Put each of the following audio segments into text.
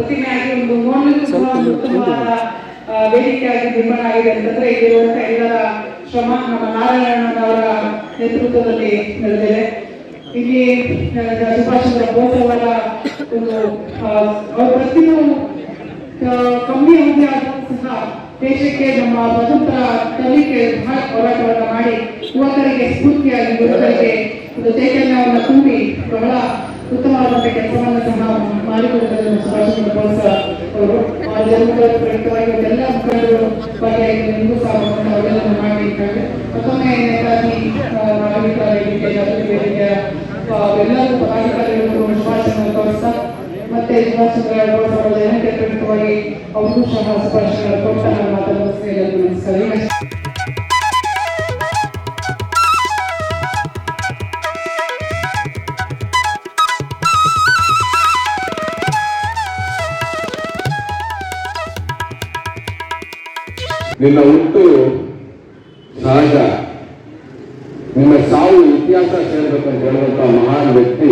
ಪ್ರತಿಮೆ ಆಗಿ ಒಂದು ಉತ್ತಮವಾದ ಆ, ವೇದಿಕೆಯಾಗಿ ನಿರ್ಮಾಣ ಆಗಿದೆ ಅಂತಂದ್ರೆ ಇಲ್ಲಿರುವಂತ ಎಲ್ಲರ ಶ್ರಮ ನಮ್ಮ ನಾರಾಯಣನವರ ನೇತೃತ್ವದಲ್ಲಿ ನಡೆದಿದೆ. ಇಲ್ಲಿ ಆ, ಸುಭಾಷ್ ಚಂದ್ರ ಬೋಸ್ ಅವರ ಒಂದು ಅವರ ಪ್ರತಿಮೆ ಕಮ್ಮಿ ಅವಧಿ ಆದರೂ ಸಹ ದೇಶಕ್ಕೆ ನಮ್ಮ ಸ್ವತಂತ್ರ ಕಲಿಕೆ ಬಹಳ ಹೋರಾಟವನ್ನು ಮಾಡಿ ಯುವಕರಿಗೆ ಸ್ಫೂರ್ತಿಯಾಗಿ ಯುವಕರಿಗೆ ಒಂದು ಚೈತನ್ಯವನ್ನು ತುಂಬಿ ಬಹಳ ಉತ್ತಮವಾದಂಥ ಕೆಲಸವನ್ನು ಸಹ ಮಾಡಿಕೊಡುವುದನ್ನು ನಮ್ಮ ಸುಭಾಷ್ ಚಂದ್ರ ಬೋಸ್ ಅವರು ಜನ್ಮದ ಪ್ರಯುಕ್ತವಾಗಿ ಎಲ್ಲ ಮುಖಂಡರು ಭಾಗಿಯಾಗಿ ನಿಮಗೂ ಸಹ ಬಂದು ಅವರೆಲ್ಲ ಮಾಡಿದ್ದಾರೆ ಮತ್ತೊಮ್ಮೆ ನೇತಾಜಿ ಆ, ನಾಗರಿಕ ವೇದಿಕೆ ಜಾಗೃತಿ ವೇದಿಕೆಯ ಆ, ಎಲ್ಲರೂ ಪದಾಧಿಕಾರಿಗಳು ಶುಭಾಶಯ ತೋರಿಸ್ತಾ ಮತ್ತೆ ಚಂದ್ರ ಬೋಸ್ ಅವರ ಜಯಂತಿ ಪ್ರಯುಕ್ತವಾಗಿ ಅವ್ರಿಗೂ ಸಹ ಶುಭಾಶಯ ಕೊಟ್ಟ ನಾನು ಮಾತನ್ನು ನಿನ್ನ ಹುಟ್ಟು ಸಹಜ ನಿಮ್ಮ ಸಾವು ಇತಿಹಾಸ ಸೇರ್ಬೇಕಂತ ಹೇಳುವಂತ ಮಹಾನ್ ವ್ಯಕ್ತಿ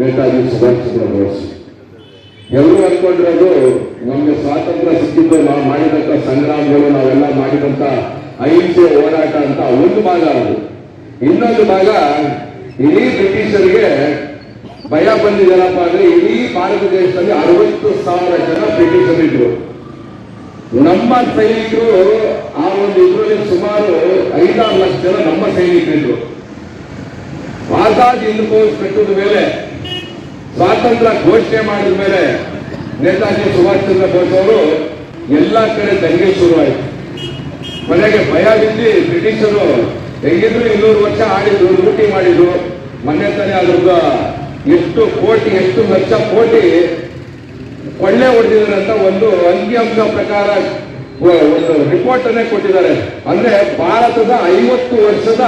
ನೇತಾಜಿ ಸುಭಾಷ್ ಚಂದ್ರ ಬೋಸ್. ಎಲ್ಲರೂ ಅನ್ಕೊಂಡಿರೋದು, ನಮ್ಗೆ ಸ್ವಾತಂತ್ರ್ಯ ಸಿಕ್ಕಿದ್ದು ನಾವು ಮಾಡಿದಂತ ಸಂಗ್ರಾಮಗಳು, ನಾವೆಲ್ಲ ಮಾಡಿದಂತ ಅಹಿಂಸೆ ಹೋರಾಟ ಅಂತ ಒಂದು ಭಾಗ ಅದು. ಇನ್ನೊಂದು ಭಾಗ, ಇಡೀ ಬ್ರಿಟಿಷರಿಗೆ ಭಯ ಬಂದಿದೆ ಅಂದ್ರೆ ಇಡೀ ಭಾರತ ದೇಶದಲ್ಲಿ ಅರವತ್ತು ಸಾವಿರ ಜನ ಬ್ರಿಟಿಷರಿದ್ರು ನಮ್ಮ ಸೈನಿಕರು ಆ ಒಂದು ಇದರಲ್ಲಿ ಸುಮಾರು ಐದಾರು ಲಕ್ಷ ಜನ ನಮ್ಮ ಸೈನಿಕರಿದ್ರು. ಆಜಾದ್ ಹಿಂದ್ ಫೌಜ್ ಕಟ್ಟಿದ ಮೇಲೆ ಸ್ವಾತಂತ್ರ್ಯ ಘೋಷಣೆ ಮಾಡಿದ ಮೇಲೆ ನೇತಾಜಿ ಸುಭಾಷ್ ಚಂದ್ರ ಬೋಸ್ ಅವರು ಎಲ್ಲಾ ಕಡೆ ದಂಗೆ ಶುರುವಾಯಿತು. ಮನೆಗೆ ಭಯ ಬಿದ್ದು ಬ್ರಿಟಿಷರು ಹೆಂಗಿದ್ರು ಇನ್ನೂರು ವರ್ಷ ಆಡಿದ್ರು, ಲೂಟಿ ಮಾಡಿದ್ರು. ಮೊನ್ನೆ ತಾನೇ ಅದ್ರದ್ದು ಎಷ್ಟು ಕೋಟಿ, ಎಷ್ಟು ಲಕ್ಷ ಕೋಟಿ ಕೊಳ್ಳೆ ಹೊಡೆದಿದ್ದಾರೆ ಅಂತ ಒಂದು ಅಂಕಿಅಂಶ ಪ್ರಕಾರ ಒಂದು ರಿಪೋರ್ಟ್ ಅನ್ನೇ ಕೊಟ್ಟಿದ್ದಾರೆ. ಅಂದ್ರೆ ಭಾರತದ ಐವತ್ತು ವರ್ಷದ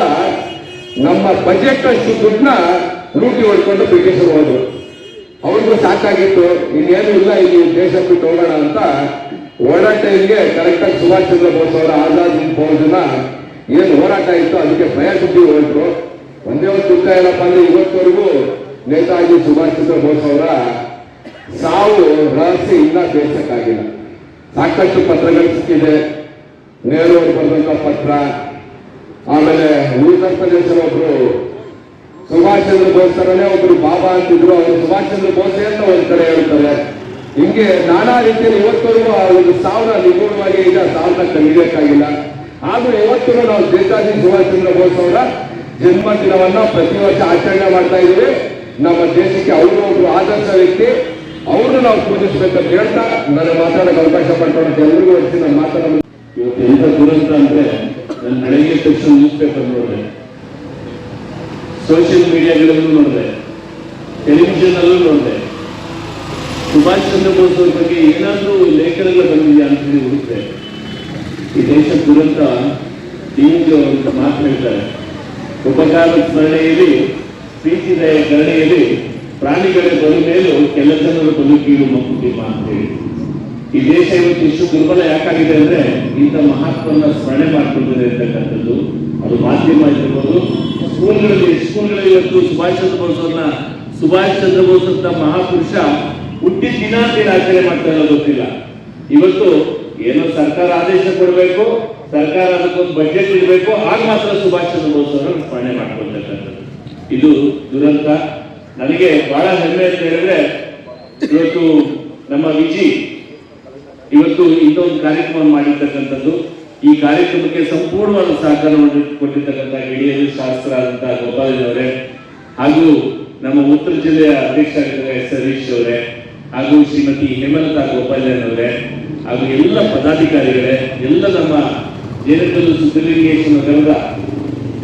ನಮ್ಮ ಬಜೆಟ್ ಅಷ್ಟು ದುಡ್ಡನ್ನ ಲೂಟಿ ಹೊಡ್ಕೊಂಡು ಬ್ರಿಟಿಷರು ಹೋದ್ರು. ಅವ್ರಿಗೂ ಸಾಕಾಗಿತ್ತು. ಇನ್ನೇನು ಇಲ್ಲ, ಇಲ್ಲಿ ದೇಶ ಬಿಟ್ಟು ಹೋಗೋಣ ಅಂತ ಓಡಾಟ ಇಲ್ಲಿಗೆ ಕರೆಕ್ಟಾಗಿ ಸುಭಾಷ್ ಚಂದ್ರ ಬೋಸ್ ಅವರ ಆಜಾದ್ ಬೋಸ್ನ ಏನು ಹೋರಾಟ ಇತ್ತು ಅದಕ್ಕೆ ಭಯ ಸುದ್ದಿ ಹೊರಟರು ಒಂದೇ ಒಂದು ದುಃಖ ಏನಪ್ಪ ಅಂದ್ರೆ ಇವತ್ತವರೆಗೂ ನೇತಾಜಿ ಸುಭಾಷ್ ಚಂದ್ರ ಬೋಸ್ ಅವರ ಸಾವು ರಹಸ್ಯ ಇಲ್ಲ, ಬೇಸಕ್ಕಾಗಿಲ್ಲ. ಸಾಕಷ್ಟು ಪತ್ರಗಳು ಸಿಕ್ಕಿದೆ. ನೆಹರು ಅವರು ಪತ್ರ. ಆಮೇಲೆ ಪ್ರದೇಶದ ಒಬ್ರು ಸುಭಾಷ್ ಚಂದ್ರ ಬೋಸ್ ತರನೇ ಒಬ್ರು ಬಾಬಾ ಅಂತಿದ್ರು. ಅವರು ಸುಭಾಷ್ ಚಂದ್ರ ಬೋಸೆ ಅಂತ ಒಂದ್ ಕಡೆ ಹೇಳ್ತಾರೆ. ಹಿಂಗೆ ನಾನಾ ರೀತಿಯಲ್ಲಿ ಇವತ್ತರೆಗೂ ಆ ಒಂದು ಸಾವಿರ ನಿಗೂಢವಾಗಿ ಈಗ ಸಾವಿರ ಕಲಿಬೇಕಾಗಿಲ್ಲ. ಆದ್ರೂ ಇವತ್ತು ನಾವು ನೇತಾಜಿ ಸುಭಾಷ್ ಚಂದ್ರ ಬೋಸ್ ಅವರ ಜನ್ಮ ದಿನವನ್ನ ಪ್ರತಿ ವರ್ಷ ಆಚರಣೆ ಮಾಡ್ತಾ ಇದ್ದೀವಿ. ನಮ್ಮ ದೇಶಕ್ಕೆ ಅವರು ಒಬ್ರು ಆದರ್ಶ ವ್ಯಕ್ತಿ. ಅವ್ರನ್ನ ನಾವು ಪೂಜಿಸ್ಬೇಕಂತ ಹೇಳ್ತಾ ನಾನು ಮಾತಾಡಕ್ಕೆ ಅವಕಾಶ ಪಡ್ಕೊಳ್ಳೋಕೆ ಎಲ್ರಿಗೂ ನಾನು ಮಾತಾಡೋದು ಇವತ್ತು ಎಂತ ದುರಂತ ಅಂದ್ರೆ ನಾನು ಬೆಳಗ್ಗೆ ತಕ್ಷಣ ನ್ಯೂಸ್ ಪೇಪರ್ ನೋಡಿದೆ. ಸೋಷಿಯಲ್ ಮೀಡಿಯಾಗಳಲ್ಲೂ ನೋಡಿದೆ. ಟೆಲಿವಿಷನ್ ಅಲ್ಲೂ ನೋಡಿದೆ. ಸುಭಾಷ್ ಚಂದ್ರ ಬೋಸ್ ಅವ್ರ ಬಗ್ಗೆ ಏನಾದ್ರೂ ಲೇಖನಗಳು ಬಂದಿದೆಯಾ ಅಂತ ಹೇಳಿ ಈ ದೇಶ ದುರಂತ ಟಿವಿಗೆ ಅಂತ ಮಾತು ಹೇಳ್ತಾರೆ. ಉಪಕಾರ ಸ್ಮರಣೆಯಲ್ಲಿ ಪ್ರೀತಿದಾಯ ಕರುಣೆಯಲ್ಲಿ ಪ್ರಾಣಿಗಳ ಬಂದ ಮೇಲೂ ಕೆಲ ಜನರು ಬದುಕಿಯು ಮಂಕುತಿಮ್ಮ ಅಂತ ಹೇಳಿ. ಈ ದೇಶ ಇವತ್ತು ಇಷ್ಟು ದುರ್ಬಲ ಯಾಕಾಗಿದೆ ಅಂದ್ರೆ ಇಂಥ ಮಹಾತ್ಮನ ಸ್ಮರಣೆ ಮಾಡ್ಕೊಂಡಿದೆ ಅಂತಕ್ಕಂಥದ್ದು. ಅದು ಮಾಧ್ಯಮ ಇರ್ಬೋದು ಸ್ಕೂಲ್ಗಳಲ್ಲಿ ಸ್ಕೂಲ್ಗಳಲ್ಲಿ ಇವತ್ತು ಸುಭಾಷ್ ಚಂದ್ರ ಬೋಸ್ ಅವ್ರನ್ನ, ಸುಭಾಷ್ ಚಂದ್ರ ಬೋಸ್ ಅಂತ ಮಹಾಪುರುಷ ಹುಟ್ಟಿದ ದಿನ ಆಚರಣೆ ಮಾಡ್ತಾ ಗೊತ್ತಿಲ್ಲ. ಇವತ್ತು ಏನೋ ಸರ್ಕಾರ ಆದೇಶ ಕೊಡಬೇಕು, ಸರ್ಕಾರ ಅದಕ್ಕೊಂದು ಬಜೆಟ್ ಇಡಬೇಕು ಆಗ ಮಾತ್ರ ಸುಭಾಷ್ ಚಂದ್ರ ಬೋಸ್ ಅವರನ್ನು ಸ್ಮರಣೆ ಮಾಡ್ಕೊಳ್ತಕ್ಕಂಥದ್ದು. ಇದು ದುರಂತ. ನನಗೆ ಬಹಳ ಹೆಮ್ಮೆ ಅಂತ ಹೇಳಿದ್ರೆ, ಇವತ್ತು ನಮ್ಮ ವಿಜಿ ಇವತ್ತು ಇಂಥೊಂದು ಕಾರ್ಯಕ್ರಮ ಮಾಡಿರ್ತಕ್ಕಂಥದ್ದು. ಈ ಕಾರ್ಯಕ್ರಮಕ್ಕೆ ಸಂಪೂರ್ಣವಾದ ಸಹಕಾರವನ್ನು ಕೊಟ್ಟಿರ್ತಕ್ಕಂಥ ಶಾಸ್ತ್ರ ಅಂತ ಗೋಪಾಲನವರೇ ಹಾಗೂ ನಮ್ಮ ಉತ್ತರ ಜಿಲ್ಲೆಯ ಅಧ್ಯಕ್ಷರಾಗಿದ್ದಾರೆ ಎಸ್ ಹರೀಶ್ ಅವರೇ, ಹಾಗೂ ಶ್ರೀಮತಿ ಹೇಮಲತಾ ಗೋಪಾಲನವರೇ ಹಾಗೂ ಎಲ್ಲ ಪದಾಧಿಕಾರಿಗಳೇ, ಎಲ್ಲ ನಮ್ಮ ಜೇನಕಲ್ಲು ಸಿದ್ದಲಿಂಗೇಶ್ವರ ನಗರದ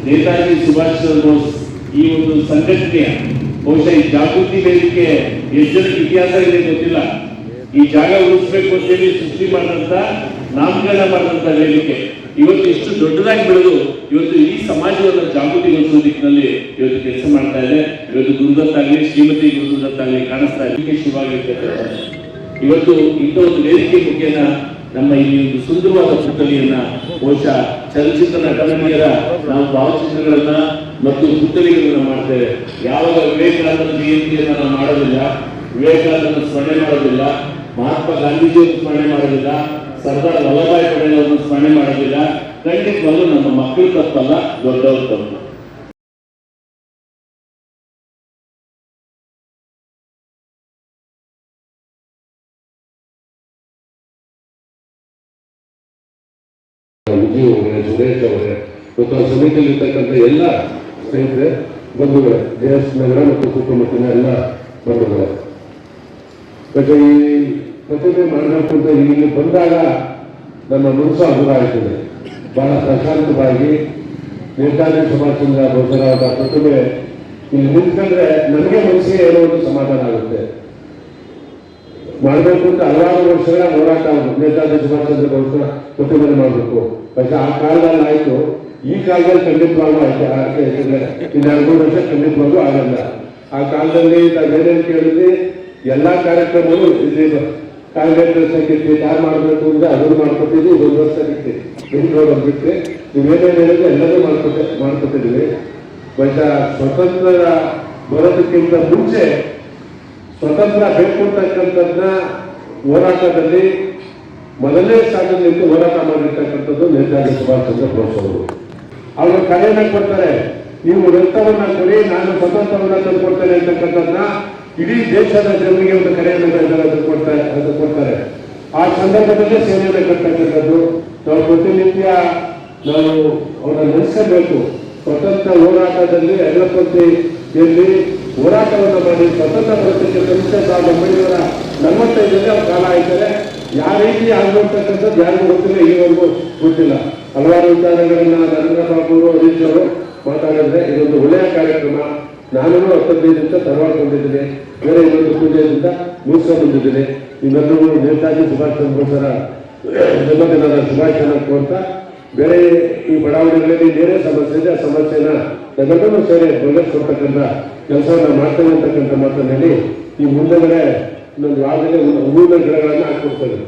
ನೇತಾಜಿ ಸುಭಾಷ್ ಚಂದ್ರ ಬೋಸ್ ಈ ಒಂದು ಸಂಘಟನೆಯ ಬಹುಶಃ ಈ ಜಾಗೃತಿ ವೇದಿಕೆ ಎಷ್ಟು ಇತಿಹಾಸ ಇದೆ ಗೊತ್ತಿಲ್ಲ. ಈ ಜಾಗ ಉಳಿಸ್ಬೇಕು ಅಂತೇಳಿ ಸೃಷ್ಟಿ ಮಾಡಿದಂತ ನಾಮಕರಣ ಮಾಡಿದಂತ ವೇದಿಕೆ ಇವತ್ತು ಎಷ್ಟು ದೊಡ್ಡದಾಗಿ ಬೆಳೆದು ಇವತ್ತು ಈ ಸಮಾಜವನ್ನು ಜಾಗೃತಿಗೊಳಿಸುವ ದಿಕ್ಕಿನಲ್ಲಿ ಇವತ್ತು ಕೆಲಸ ಮಾಡ್ತಾ ಇದೆ. ಇವತ್ತು ಗುರುದತ್ತಾಗ್ಲಿ ಶ್ರೀಮತಿ ಗುರುದತ್ತಾಗ್ಲಿ ಕಾಣಿಸ್ತಾ ಇದೆ. ಇದಕ್ಕೆ ಇವತ್ತು ಇಂಥ ಒಂದು ವೇದಿಕೆ ಮುಖೇನ ನಮ್ಮ ಈ ಒಂದು ಸುಂದರವಾದ ಪುತ್ಥಳಿಯನ್ನ ಬಹುಶಃ ಚಲನಚಿತ್ರ ನಟನೆಯರ ನಾವು ಭಾವಚಿತ್ರಗಳನ್ನ ಮತ್ತು ಪುತ್ತಲಿಗಳನ್ನು ಮಾಡ್ತೇವೆ. ಯಾವಾಗ ವಿವೇಕಾನಂದ ಜಯಂತಿಯನ್ನು ನಾವು ಮಾಡೋದಿಲ್ಲ ವಿವೇಕಾನಂದ ಸ್ಮರಣೆ ಮಾಡೋದಿಲ್ಲ, ಮಹಾತ್ಮ ಗಾಂಧೀಜಿಯನ್ನು ಸ್ಮರಣೆ ಮಾಡೋದಿಲ್ಲ, ಸರ್ದಾರ್ ವಲ್ಲಭಾಯಿ ಪಟೇಲ್ ಅವರನ್ನು ಸ್ಮರಣೆ ಮಾಡೋದಿಲ್ಲ ಖಂಡಿತವಾಗಲೂ ನಮ್ಮ ಮಕ್ಕಳು ತಪ್ಪಲ್ಲ, ದೊಡ್ಡವರು ತಪ್ಪು. ಸುರೇಶ್ ಅವರೇ, ಮತ್ತು ಎಲ್ಲ ಸ್ನೇಹಿತರೆ ಬಂಧುಗಳೇ ಜೆ ಎಸ್ ನಗರ ಮತ್ತು ಸುತ್ತಮುತ್ತಲಿನ ಎಲ್ಲ ಬಂಧುಗಳೇ ಮತ್ತೆ ಈ ಪ್ರತಿಮೆ ಮಾಡಬೇಕು ಅಂತ ಇಲ್ಲಿ ಬಂದಾಗ ನಮ್ಮ ಮನಸ್ಸು ಹಗುರ ಆಯ್ತದೆ ಬಹಳ ಪ್ರಶಾಂತವಾಗಿ ನೇತಾಜಿ ಸುಭಾಷ್ ಚಂದ್ರ ಬೋಸರ ಅವರ ಪ್ರತಿಮೆ ಇಲ್ಲಿ ನಿಂತ್ಕೊಂಡ್ರೆ ನನಗೆ ಮನಸ್ಸಿಗೆ ಏನೋ ಒಂದು ಸಮಾಧಾನ ಆಗುತ್ತೆ ಮಾಡಬೇಕು ಅಂತ ಹಲವಾರು ವರ್ಷಗಳ ಹೋರಾಟ ಆಗುತ್ತೆ. ನೇತಾಜಿ ಸುಭಾಷ್ ಚಂದ್ರ ಬೋಸ್ರ ಪ್ರತಿಭಟನೆ ಮಾಡಬೇಕು പക്ഷെ ಆ ಕಾಲದಲ್ಲಿ ಆಯ್ತು ಈ ಕಾಲದಲ್ಲಿ ಖಂಡಿತವಾಗೂ ಆಯ್ತು. ಆಯ್ತು ಯಾಕಂದ್ರೆ ಇನ್ನು ಎರಡು ವರ್ಷ ಖಂಡಿತವಾಗೂ ಆಗಲ್ಲ. ಆ ಕಾಲದಲ್ಲಿ ನಾವೇನೇನು ಕೇಳಿದ್ವಿ? ಎಲ್ಲ ಕಾರ್ಯಕ್ರಮಗಳು ಇಲ್ಲಿ ಕಾರ್ಯಕರ್ತರ ಸಂಖ್ಯೆ ಯಾರು ಮಾಡಬೇಕು ಅಂದ್ರೆ ಅದನ್ನು ಮಾಡ್ಕೊಟ್ಟಿದ್ವಿ. ಒಂದು ವರ್ಷ ಬಿಟ್ಟು ಬೆಂಗಳೂರು ಒಂದು ಬಿಟ್ಟು ನೀವೇನೇನು ಹೇಳಿದ್ರೆ ಎಲ್ಲರೂ ಮಾಡ್ಕೊತ ಮಾಡ್ಕೊಟ್ಟಿದ್ವಿ ಬಟ್ ಸ್ವತಂತ್ರ ಬರೋದಕ್ಕಿಂತ ಮುಂಚೆ ಸ್ವತಂತ್ರ ಬೇಕು ಅಂತಕ್ಕಂಥದ್ದನ್ನ ಹೋರಾಟದಲ್ಲಿ ಮೊದಲನೇ ಸ್ಥಾನದಲ್ಲಿ ನಿಂತು ಹೋರಾಟ ಮಾಡಿರ್ತಕ್ಕಂಥದ್ದು ನೇತಾಜಿ ಸುಭಾಷ್ ಚಂದ್ರ ಬೋಸ್ ಅವರು ಅವರು ಕರೆಯನ್ನ ಕೊಡ್ತಾರೆ. ನೀವು ರಕ್ತವನ್ನ ಕೊಡಿ, ನಾನು ಸ್ವತಂತ್ರವನ್ನ ತಂದುಕೊಡ್ತೇನೆ ಅಂತಕ್ಕಂಥದ್ದನ್ನ ಇಡೀ ದೇಶದ ಜನರಿಗೆ ಒಂದು ಕರೆಯನ್ನು ಕೊಡ್ತಾರೆ, ಅದು ಕೊಡ್ತಾರೆ. ಆ ಸಂದರ್ಭದಲ್ಲಿ ಸೇವೆಯನ್ನು ಕಟ್ಟತಕ್ಕಂಥದ್ದು ನಾವು ಪ್ರತಿನಿತ್ಯ ನಾವು ಅವರನ್ನು ನೆನೆಸಬೇಕು ಸ್ವತಂತ್ರ ಹೋರಾಟದಲ್ಲಿ ಐವತ್ತೊಂದಿಯಲ್ಲಿ ಹೋರಾಟವನ್ನು ಮಾಡಿ, ಸ್ವತಂತ್ರ ಬರೋದಕ್ಕೆ ಸಂಸ್ಥೆ ಸಾವಿರದ ಒಂಬೈನೂರ ನಲವತ್ತೈದರಲ್ಲಿ ಅವ್ರು ಕಾಲ ಆಯ್ತಾರೆ ಯಾವ ರೀತಿ ಆಗಿರ್ತಕ್ಕಂಥದ್ದು ಯಾರಿಗೂ ಗೊತ್ತಿಲ್ಲ ಈವರೆಗೂ ಗೊತ್ತಿಲ್ಲ. ಹಲವಾರು ವಿಚಾರಗಳನ್ನ ನರೇಂದ್ರ ಬಾಬು ಅವರು ಹರೀಶ್ ಅವರು ಇದೊಂದು ಒಳ್ಳೆಯ ಕಾರ್ಯಕ್ರಮ. ನಾನು ಹತ್ತದೈದು ನಿಮಿಷ ತರವಾಡ್ಕೊಂಡಿದ್ದೀನಿ ಬೇರೆ ಇನ್ನೊಂದು ಪೂಜೆಯಿಂದ ಮುಗಿಸ್ಕೊಂಡು ಬಂದಿದ್ದೇನೆ. ಇವೆಲ್ಲರೂ ನೇತಾಜಿ ಸುಭಾಷ್ ಚಂದ್ರ ಬೋಸರ ಜನ್ಮದಿನದ ಶುಭಾಶಯನ ಕೋರ್ತಾ. ಬೇರೆ ಈ ಬಡಾವಣೆಗಳಲ್ಲಿ ಬೇರೆ ಸಮಸ್ಯೆ ಇದೆ ಆ ಸಮಸ್ಯೆನ ಎಲ್ಲರೂ ಸೇರಿ ಬಗೆಹರಿಸ್ಕೊಡ್ತಕ್ಕಂಥ ಕೆಲಸವನ್ನ ಮಾಡ್ತೇವೆ ಅಂತಕ್ಕಂಥ ಮಾತನ್ನ ಈ ಮುಂದೆಗಡೆ ಇನ್ನೊಂದು ವಾರದಲ್ಲಿ ಹೂವಿನ ಗಿಡಗಳನ್ನ ಹಾಕೊಡ್ತೇವೆ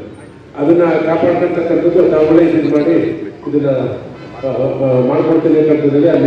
ಅದನ್ನ ಕಾಪಾಡ್ತಕ್ಕಂಥದ್ದು ತಾವುಗಳೇ ಇದು ಮಾಡಿ ಇದನ್ನು ಮಾಡ್ಕೊಡ್ತೀನಿ ಅಂತಕ್ಕಂಥದ್ದಲ್ಲಿ ಆ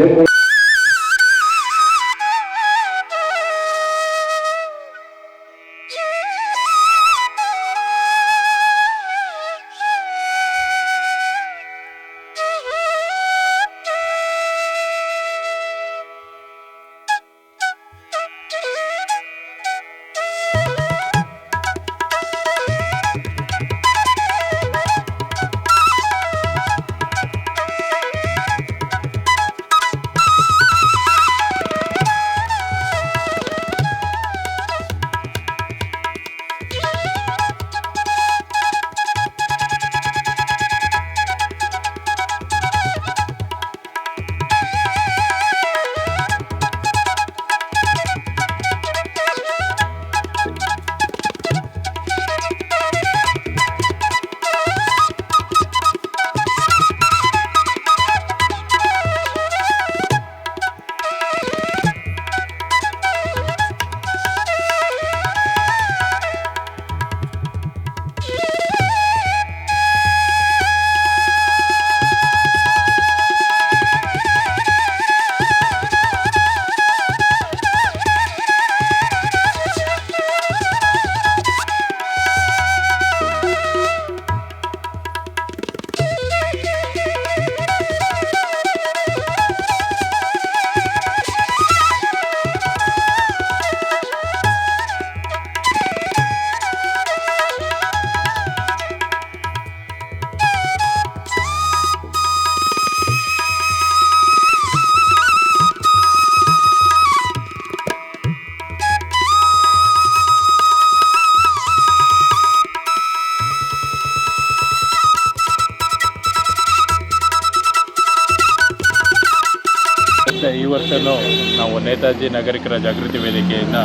ನಾಗರಿಕರ ಜಾಗೃತಿ ವೇದಿಕೆಯಿಂದ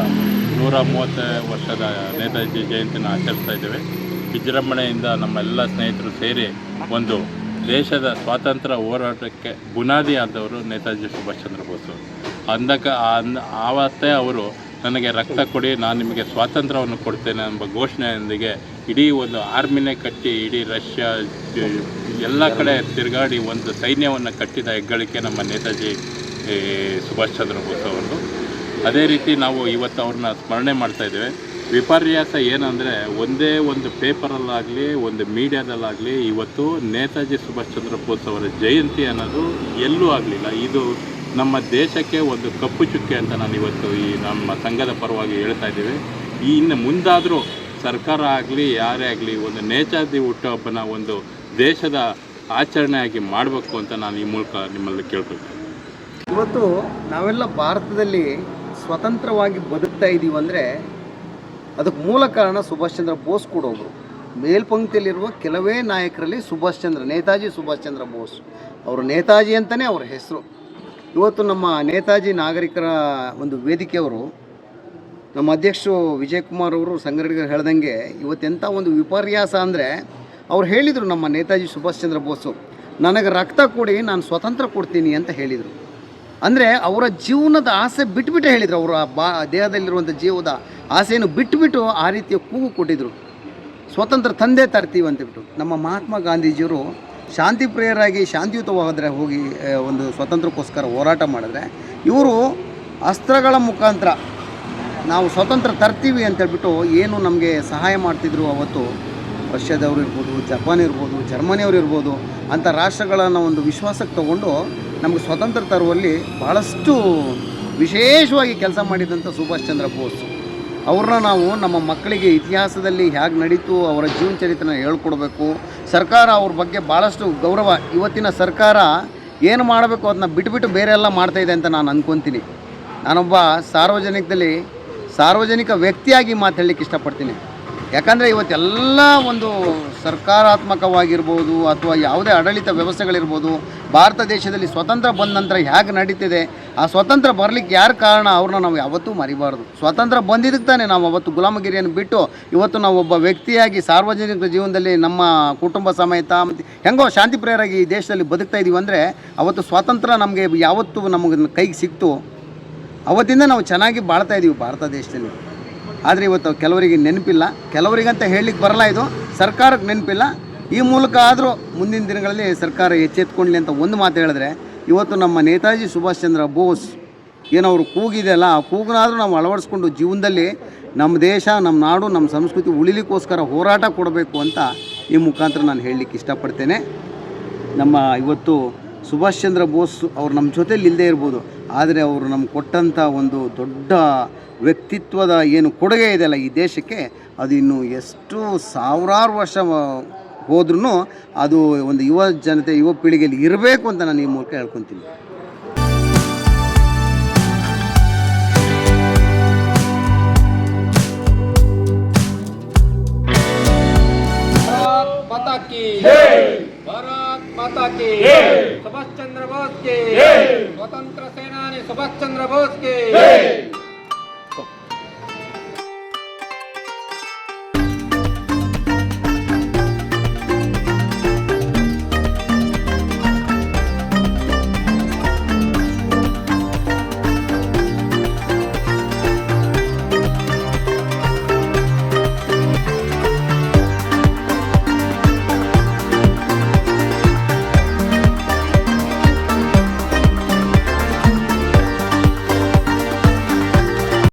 ನೂರ ಮೂವತ್ತು ವರ್ಷದ ನೇತಾಜಿ ಜಯಂತಿನ ಆಚರಿಸ್ತಾ ಇದ್ದೇವೆ. ವಿಜೃಂಭಣೆಯಿಂದ ನಮ್ಮೆಲ್ಲ ಸ್ನೇಹಿತರು ಸೇರಿ ಒಂದು ದೇಶದ ಸ್ವಾತಂತ್ರ್ಯ ಹೋರಾಟಕ್ಕೆ ಬುನಾದಿ ಆದವರು ನೇತಾಜಿ ಸುಭಾಷ್ ಚಂದ್ರ ಬೋಸ್. ಅಂದಕ ಅಂದ್ ಆವತ್ತೇ ಅವರು ನನಗೆ ರಕ್ತ ಕೊಡಿ, ನಾನು ನಿಮಗೆ ಸ್ವಾತಂತ್ರ್ಯವನ್ನು ಕೊಡ್ತೇನೆ ಎಂಬ ಘೋಷಣೆಯೊಂದಿಗೆ ಇಡೀ ಒಂದು ಆರ್ಮಿನೇ ಕಟ್ಟಿ, ಇಡೀ ರಷ್ಯಾ ಎಲ್ಲ ಕಡೆ ತಿರುಗಾಡಿ ಒಂದು ಸೈನ್ಯವನ್ನು ಕಟ್ಟಿದ ಹೆಗ್ಗಳಿಕೆ ನಮ್ಮ ನೇತಾಜಿ ಸುಭಾಷ್ ಚಂದ್ರ ಬೋಸ್ ಅವ್ರದ್ದು ಅದೇ ರೀತಿ ನಾವು ಇವತ್ತು ಅವ್ರನ್ನ ಸ್ಮರಣೆ ಮಾಡ್ತಾ ಇದ್ದೇವೆ. ವಿಪರ್ಯಾಸ ಏನಂದರೆ ಒಂದೇ ಒಂದು ಪೇಪರಲ್ಲಾಗಲಿ, ಒಂದು ಮೀಡಿಯಾದಲ್ಲಾಗಲಿ ಇವತ್ತು ನೇತಾಜಿ ಸುಭಾಷ್ ಚಂದ್ರ ಬೋಸ್ ಅವರ ಜಯಂತಿ ಅನ್ನೋದು ಎಲ್ಲೂ ಆಗಲಿಲ್ಲ. ಇದು ನಮ್ಮ ದೇಶಕ್ಕೆ ಒಂದು ಕಪ್ಪು ಚುಕ್ಕೆ ಅಂತ ನಾನು ಇವತ್ತು ಈ ನಮ್ಮ ಸಂಘದ ಪರವಾಗಿ ಹೇಳ್ತಾ ಇದ್ದೀವಿ. ಈ ಇನ್ನು ಮುಂದಾದರೂ ಸರ್ಕಾರ ಆಗಲಿ, ಯಾರೇ ಆಗಲಿ ಒಂದು ನೇತಾಜಿ ಹುಟ್ಟುಹಬ್ಬನ ಒಂದು ದೇಶದ ಆಚರಣೆಯಾಗಿ ಮಾಡಬೇಕು ಅಂತ ನಾನು ಈ ಮೂಲಕ ನಿಮ್ಮಲ್ಲಿ ಕೇಳ್ಕೊಳ್ತೀನಿ. ಇವತ್ತು ನಾವೆಲ್ಲ ಭಾರತದಲ್ಲಿ ಸ್ವತಂತ್ರವಾಗಿ ಬದುಕ್ತಾ ಇದ್ದೀವಿ ಅಂದರೆ ಅದಕ್ಕೆ ಮೂಲ ಕಾರಣ ಸುಭಾಷ್ ಚಂದ್ರ ಬೋಸ್ ಕೂಡ ಒಬ್ಬರು ಮೇಲ್ಪಂಕ್ತಿಯಲ್ಲಿರುವ ಕೆಲವೇ ನಾಯಕರಲ್ಲಿ ಸುಭಾಷ್ ಚಂದ್ರ ನೇತಾಜಿ ಸುಭಾಷ್ ಚಂದ್ರ ಬೋಸ್. ಅವರು ನೇತಾಜಿ ಅಂತಲೇ ಅವರ ಹೆಸರು. ಇವತ್ತು ನಮ್ಮ ನೇತಾಜಿ ನಾಗರಿಕರ ಒಂದು ವೇದಿಕೆಯವರು, ನಮ್ಮ ಅಧ್ಯಕ್ಷರು ವಿಜಯಕುಮಾರ್ ಅವರು ಸಂಘಟಕರು ಹೇಳ್ದಂಗೆ ಇವತ್ತೆಂಥ ಒಂದು ವಿಪರ್ಯಾಸ ಅಂದರೆ ಅವ್ರು ಹೇಳಿದರು ನಮ್ಮ ನೇತಾಜಿ ಸುಭಾಷ್ ಚಂದ್ರ ಬೋಸು, ನನಗೆ ರಕ್ತ ಕೊಡಿ, ನಾನು ಸ್ವತಂತ್ರ ಕೊಡ್ತೀನಿ ಅಂತ ಹೇಳಿದರು. ಅಂದರೆ ಅವರ ಜೀವನದ ಆಸೆ ಬಿಟ್ಬಿಟ್ಟೆ ಹೇಳಿದರು ಅವರ ಬಾ ದೇಹದಲ್ಲಿರುವಂಥ ಜೀವದ ಆಸೆಯನ್ನು ಬಿಟ್ಟುಬಿಟ್ಟು ಆ ರೀತಿಯ ಕೂಗು ಕೊಟ್ಟಿದ್ದರು ಸ್ವತಂತ್ರ ತಂದೆ ತರ್ತೀವಿ ಅಂತಬಿಟ್ಟು ನಮ್ಮ ಮಹಾತ್ಮ ಗಾಂಧೀಜಿಯವರು ಶಾಂತಿ ಪ್ರಿಯರಾಗಿ ಶಾಂತಿಯುತವಾದರೆ ಹೋಗಿ ಒಂದು ಸ್ವತಂತ್ರಕ್ಕೋಸ್ಕರ ಹೋರಾಟ ಮಾಡಿದ್ರೆ ಇವರು ಅಸ್ತ್ರಗಳ ಮುಖಾಂತರ ನಾವು ಸ್ವತಂತ್ರ ತರ್ತೀವಿ ಅಂತೇಳ್ಬಿಟ್ಟು ಏನು ನಮಗೆ ಸಹಾಯ ಮಾಡ್ತಿದ್ರು ಅವತ್ತು, ರಷ್ಯಾದವರು ಇರ್ಬೋದು, ಜಪಾನ್ ಇರ್ಬೋದು, ಜರ್ಮನಿಯವ್ರು ಇರ್ಬೋದು, ಅಂಥ ರಾಷ್ಟ್ರಗಳನ್ನು ಒಂದು ವಿಶ್ವಾಸಕ್ಕೆ ತಗೊಂಡು ನಮಗೆ ಸ್ವತಂತ್ರ ತರುವಲ್ಲಿ ಭಾಳಷ್ಟು ವಿಶೇಷವಾಗಿ ಕೆಲಸ ಮಾಡಿದಂಥ ಸುಭಾಷ್ ಚಂದ್ರ ಬೋಸ್. ಅವ್ರನ್ನ ನಾವು ನಮ್ಮ ಮಕ್ಕಳಿಗೆ ಇತಿಹಾಸದಲ್ಲಿ ಹೇಗೆ ನಡೀತು, ಅವರ ಜೀವನ ಚರಿತ್ರನ ಹೇಳ್ಕೊಡ್ಬೇಕು. ಸರ್ಕಾರ ಅವ್ರ ಬಗ್ಗೆ ಭಾಳಷ್ಟು ಗೌರವ, ಇವತ್ತಿನ ಸರ್ಕಾರ ಏನು ಮಾಡಬೇಕು ಅದನ್ನ ಬಿಟ್ಬಿಟ್ಟು ಬೇರೆ ಎಲ್ಲ ಮಾಡ್ತಾಯಿದೆ ಅಂತ ನಾನು ಅಂದ್ಕೊತೀನಿ ನಾನೊಬ್ಬ ಸಾರ್ವಜನಿಕದಲ್ಲಿ ಸಾರ್ವಜನಿಕ ವ್ಯಕ್ತಿಯಾಗಿ ಮಾತಾಡ್ಲಿಕ್ಕೆ ಇಷ್ಟಪಡ್ತೀನಿ. ಯಾಕಂದರೆ ಇವತ್ತೆಲ್ಲ ಒಂದು ಸರ್ಕಾರಾತ್ಮಕವಾಗಿರ್ಬೋದು ಅಥವಾ ಯಾವುದೇ ಆಡಳಿತ ವ್ಯವಸ್ಥೆಗಳಿರ್ಬೋದು, ಭಾರತ ದೇಶದಲ್ಲಿ ಸ್ವತಂತ್ರ ಬಂದ ನಂತರ ಹೇಗೆ ನಡೀತಿದೆ, ಆ ಸ್ವತಂತ್ರ ಬರಲಿಕ್ಕೆ ಯಾರು ಕಾರಣ ಅವ್ರನ್ನ ನಾವು ಯಾವತ್ತೂ ಮರಿಬಾರ್ದು. ಸ್ವತಂತ್ರ ಬಂದಿದ್ದಕ್ಕೆ ತಾನೇ ನಾವು ಅವತ್ತು ಗುಲಾಮಗಿರಿಯನ್ನು ಬಿಟ್ಟು ಇವತ್ತು ನಾವು ಒಬ್ಬ ವ್ಯಕ್ತಿಯಾಗಿ ಸಾರ್ವಜನಿಕ ಜೀವನದಲ್ಲಿ ನಮ್ಮ ಕುಟುಂಬ ಸಮೇತ ಮತ್ತು ಹೆಂಗೋ ಶಾಂತಿಪ್ರಿಯರಾಗಿ ಈ ದೇಶದಲ್ಲಿ ಬದುಕ್ತಾ ಇದ್ದೀವಿ ಅಂದರೆ ಅವತ್ತು ಸ್ವಾತಂತ್ರ್ಯ ನಮಗೆ ಯಾವತ್ತು ನಮಗೆ ಕೈಗೆ ಸಿಕ್ತು. ಅವತ್ತಿಂದ ನಾವು ಚೆನ್ನಾಗಿ ಬಾಳ್ತಾ ಇದ್ದೀವಿ ಭಾರತ ದೇಶದಲ್ಲಿ. ಆದರೆ ಇವತ್ತು ಕೆಲವರಿಗೆ ನೆನಪಿಲ್ಲ. ಕೆಲವರಿಗಂತ ಹೇಳಲಿಕ್ಕೆ ಬರಲ್ಲ ಇದು. ಸರ್ಕಾರಕ್ಕೆ ನೆನಪಿಲ್ಲ. ಈ ಮೂಲಕ ಆದರೂ ಮುಂದಿನ ದಿನಗಳಲ್ಲಿ ಸರ್ಕಾರ ಎಚ್ಚೆತ್ಕೊಳ್ಳಿ ಅಂತ ಒಂದು ಮಾತು ಹೇಳಿದ್ರೆ, ಇವತ್ತು ನಮ್ಮ ನೇತಾಜಿ ಸುಭಾಷ್ ಚಂದ್ರ ಬೋಸ್ ಏನು ಅವರು ಕೂಗಿದೆಯಲ್ಲ ಆ ಕೂಗನಾದರೂ ನಾವು ಅಳವಡಿಸ್ಕೊಂಡು ಜೀವನದಲ್ಲಿ ನಮ್ಮ ದೇಶ, ನಮ್ಮ ನಾಡು, ನಮ್ಮ ಸಂಸ್ಕೃತಿ ಉಳಿಲಿಕ್ಕೋಸ್ಕರ ಹೋರಾಟ ಕೊಡಬೇಕು ಅಂತ ಈ ಮುಖಾಂತರ ನಾನು ಹೇಳಲಿಕ್ಕೆ ಇಷ್ಟಪಡ್ತೇನೆ. ನಮ್ಮ ಇವತ್ತು ಸುಭಾಷ್ ಚಂದ್ರ ಬೋಸ್ ಅವರು ನಮ್ಮ ಜೊತೆಲಿ ಇಲ್ಲದೇ ಇರ್ಬೋದು. ಆದರೆ ಅವರು ನಮ್ಗೆ ಕೊಟ್ಟಂಥ ಒಂದು ದೊಡ್ಡ ವ್ಯಕ್ತಿತ್ವದ ಏನು ಕೊಡುಗೆ ಇದೆಯಲ್ಲ ಈ ದೇಶಕ್ಕೆ, ಅದು ಇನ್ನು ಎಷ್ಟು ಸಾವಿರಾರು ವರ್ಷ ಹೋದ್ರೂ ಅದು ಒಂದು ಯುವ ಜನತೆ, ಯುವ ಪೀಳಿಗೆಯಲ್ಲಿ ಇರಬೇಕು ಅಂತ ನಾನು ಈ ಮೂಲಕ ಹೇಳ್ಕೊತೀನಿ. माता के। सुभाष चंद्र बोस के। स्वतंत्र सेनानी सुभाष चंद्र बोस के।